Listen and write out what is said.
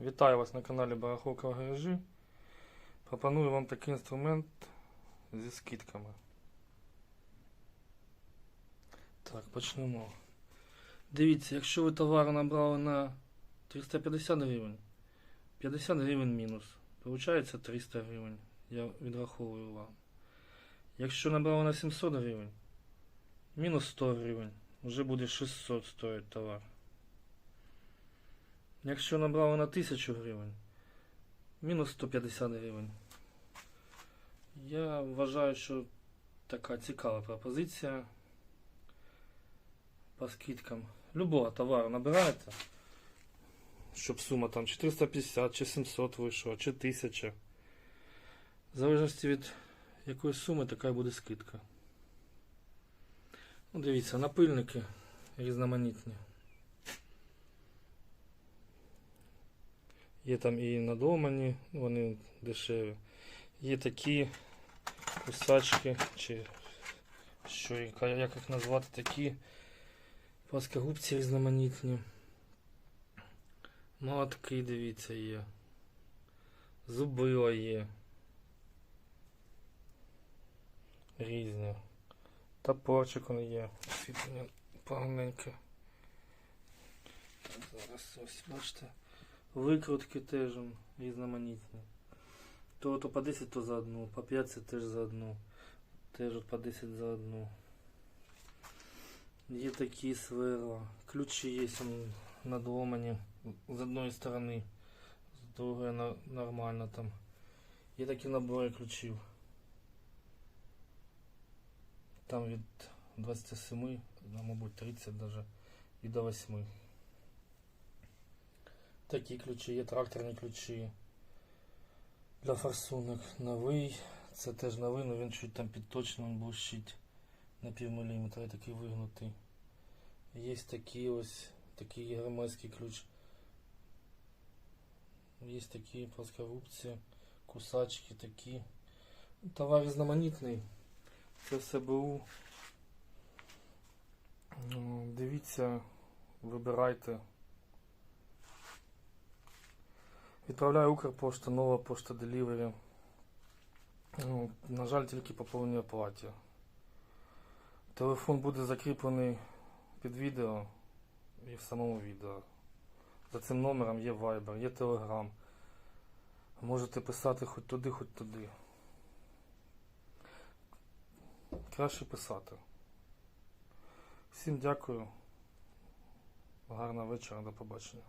Вітаю вас на каналі Барахолка в гаражі. Пропоную вам такий інструмент зі скидками. Так, почнемо. Дивіться, якщо ви товар набрали на 350 гривень, 50 гривень мінус. Получається 300 гривень. Я відраховую вам. Якщо набрали на 700 гривень, мінус 100 гривень. Вже буде 600 стоїть товар. Якщо набрали на 1000 гривень, мінус 150 гривень. Я вважаю, що така цікава пропозиція по скидкам. Любого товару набираєте, щоб сума там 450 чи 700 вийшла, чи 1000. В залежності від якої суми, така буде скидка. Ну, дивіться, напильники різноманітні. Є там і надомані, вони дешеві. Є такі кусачки, чи що, як їх назвати, такі плоскогубці різноманітні. Молотки, дивіться, є. Зубила є. Різні. Топорчик он є. Освітлення поганеньке. Зараз ось бачите. Викрутки теж різноманітні. То, то по 10 то за одну, по 5 це теж за одну. Теж по 10 за одну. Є такі сверла. Ключі є надломані з одної сторони, з другої нормально там. Є такі набори ключів. Там від 27, ну, мабуть 30 даже і до 8. Такі ключі, є тракторні ключі для форсунок. Новий. Це теж новий, але він чуть там підточно він блищить на пів міліметра, такий вигнутий. Є такі ось, такий громадський ключ. Є такі плоскогубці, кусачки такі. Товар різноманітний. Це все Дивіться, вибирайте. Відправляю Укрпошта, нова пошта Delivery. Ну, на жаль, тільки по повній оплаті. Телефон буде закріплений під відео і в самому відео. За цим номером є Viber, є Telegram. Можете писати хоч туди, хоч туди. Краще писати. Всім дякую. Гарного вечора, до побачення.